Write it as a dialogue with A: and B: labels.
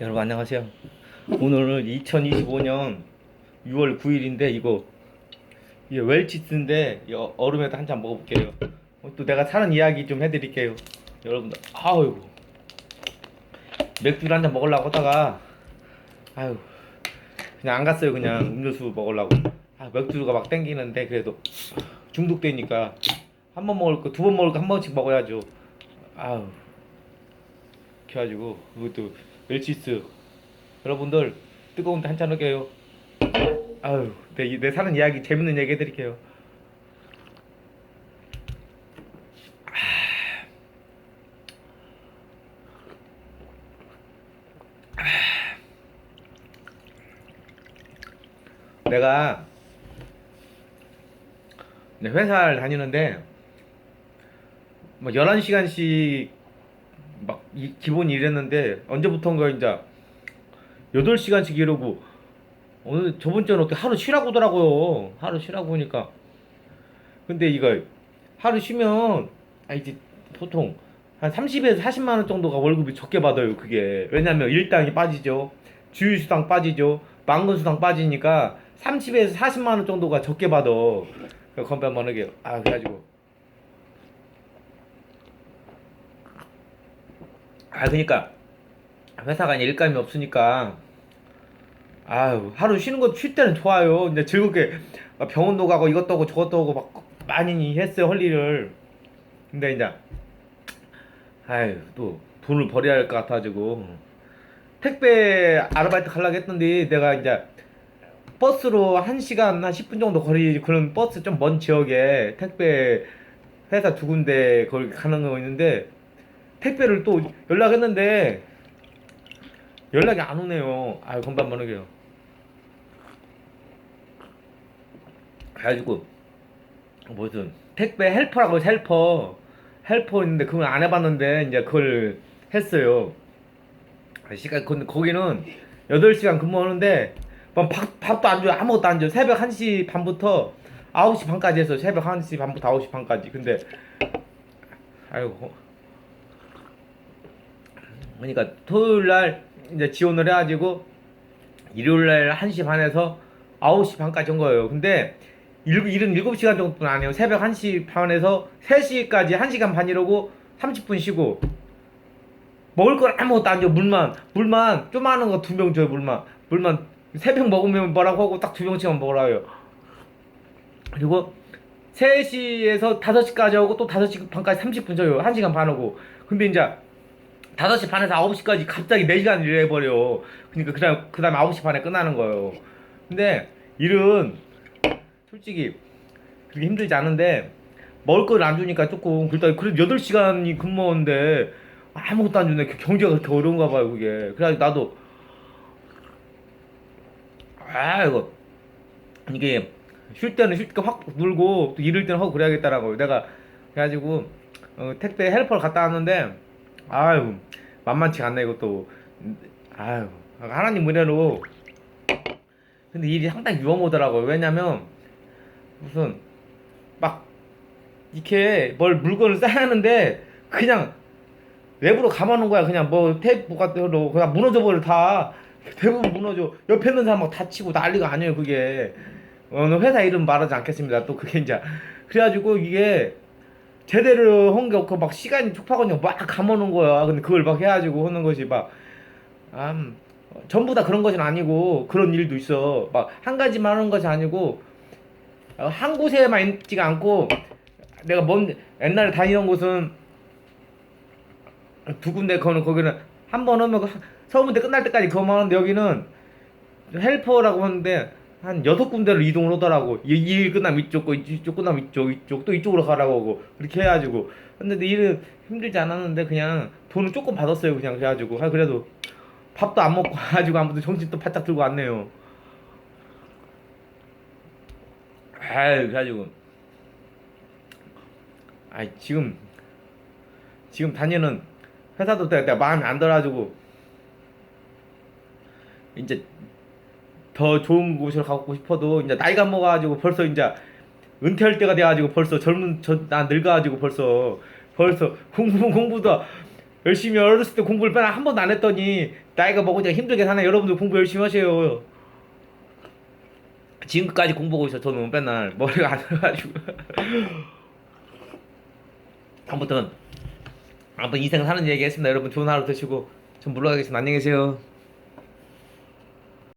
A: 여러분 안녕하세요. 오늘은 2025년 6월 9일인데 이거 이게 웰치스인데 이 얼음에다 한 잔 먹어볼게요. 어, 또 내가 사는 이야기 좀 해드릴게요. 여러분들 아유 맥주를 한 잔 먹으려고 하다가 아유 그냥 안 갔어요. 그냥 음료수 먹으려고. 아 맥주가 막 땡기는데 그래도 중독되니까 한 번 먹을 거 두 번 먹을 거 한 번씩 먹어야죠. 아유 그래가지고 그것도 웰치스. 여러분들 뜨거운데 한잔 하게요. 아유 내, 내 사는 이야기 재밌는 얘기 해드릴게요. 내가 회사를 다니는데 뭐 11시간씩 막 이, 기본이 이랬는데 언제부턴가 이제 8시간씩 이러고 오늘 저번 주는 어떻게 하루 쉬라고 하더라고요. 하루 쉬라고 하니까. 근데 이거 하루 쉬면 아 이제 보통 한 30에서 40만 원 정도가 월급이 적게 받아요 그게. 왜냐면 일당이 빠지죠. 주휴수당 빠지죠. 망근수당 빠지니까 30에서 40만 원 정도가 적게 받아. 그 건배 한번 하게요 아 그래가지고 아 그러니까 회사가 일감이 없으니까 아유 하루 쉬는 거 쉴 때는 좋아요. 이제 즐겁게 막 병원도 가고 이것도 하고 저것도 하고 막 많이 했어요 할 일을 근데 이제 아유 또 돈을 벌여야 할 것 같아가지고. 택배 아르바이트 가려고 했는데 내가 이제 버스로 1시간 한 10분 정도 거리 그런 버스 좀 먼 지역에 택배 회사 두 군데 거기 가는 거 있는데 택배를 또 연락했는데 연락이 안 오네요. 아유 건반 모르게요. 그래가지고 무슨 택배 헬퍼라고 해서 헬퍼 헬퍼 있는데 그걸 안 해봤는데 이제 그걸 했어요. 시간 근데 거기는 8시간 근무하는데 뭐 밥, 밥도 안 줘요 아무것도 안 줘요 새벽 1시 반부터 9시 반까지 했어요 새벽 1시 반부터 9시 반까지 근데 아이고 그러니까 토요일 날 이제 지원을 해가지고 일요일 날 1시 반에서 9시 반까지 한 거예요. 근데 일, 일은 7시간 정도는 안 해요. 새벽 1시 반에서 3시까지 1시간 반 이러고 30분 쉬고 먹을 걸 아무것도 안 줘. 물만 물만 조그마한 거 두 병 줘요. 물만 물만 세병 먹으면 뭐라고 하고 딱 두 병씩만 먹으라 요. 그리고 3시에서 5시까지 하고 또 5시 반까지 30분 줘요. 1시간 반 하고. 근데 이제 5시 반에서 9시까지 갑자기 4시간 일을 해버려. 그러니까 그 다음, 그 다음에 9시 반에 끝나는 거예요. 근데 일은 솔직히 그렇게 힘들지 않은데 먹을 걸 안 주니까 조금 그래도 그래도 8시간이 근무하는데 아무것도 안 주네. 경제가 그렇게 어려운가 봐요, 그게. 그래가지고 나도 아, 이거 이게 쉴 때는 쉴 때 확 놀고 또 일을 때는 하고 그래야겠다라고 내가 그래가지고 어, 택배 헬퍼를 갔다 왔는데 아유 만만치 않네 이것도. 아유 하나님 은혜로. 근데 일이 상당히 위험하더라고요. 왜냐면 무슨 막 이렇게 뭘 물건을 하는데 그냥 외부로 감아놓은 거야. 그냥 뭐 테이프 같은 걸로 그냥 무너져 버려. 다 대부분 무너져. 옆에 있는 사람 막 다치고 난리가 아니에요 그게. 어느 회사 이름 말하지 않겠습니다. 또 그게 이제. 그래가지고 이게 제대로 한게 없고 막 시간이 촉박하니까 막 감아놓은 거야. 근데 그걸 막 해가지고 하는 것이 막 음, 전부 다 그런 것은 아니고 그런 일도 있어. 막 한 가지만 하는 것이 아니고 어, 한 곳에만 있지가 않고 내가 먼 옛날에 다니던 곳은 두 군데 거는 거기는 한 번 하면 서울문대 끝날 때까지 그거만 하는데 여기는 헬퍼라고 하는데 한 여섯 군데를 이동을 하더라고. 이일 끝나면 이쪽 거, 이쪽 끝나면 이쪽, 이쪽, 또 이쪽으로 가라고 하고. 그렇게 해가지고. 근데 일은 힘들지 않았는데 그냥 돈을 조금 받았어요. 그냥 그래가지고. 아, 그래도 밥도 안 먹고 가지고 아무튼 정신 또 바짝 들고 왔네요. 아유, 그래가지고. 아 지금, 지금 다니는 회사도 내가 마음에 안 들어가지고. 이제 더 좋은 곳으로 가고 싶어도 이제 나이가 먹어가지고 벌써 이제 은퇴할 때가 돼가지고 벌써 젊은 저 나 늙어가지고 벌써 벌써 공부 공부도 열심히 어렸을 때 공부를 빼나 한 번도 안 했더니 나이가 먹으니까 힘들게 사네. 여러분들 공부 열심히 하세요. 지금까지 공부하고 있어 저는 맨날. 머리가 안 돼가지고. 아무튼 아무튼 인생 사는 얘기 했습니다. 여러분 좋은 하루 되시고 전 물러가겠습니다. 안녕히 계세요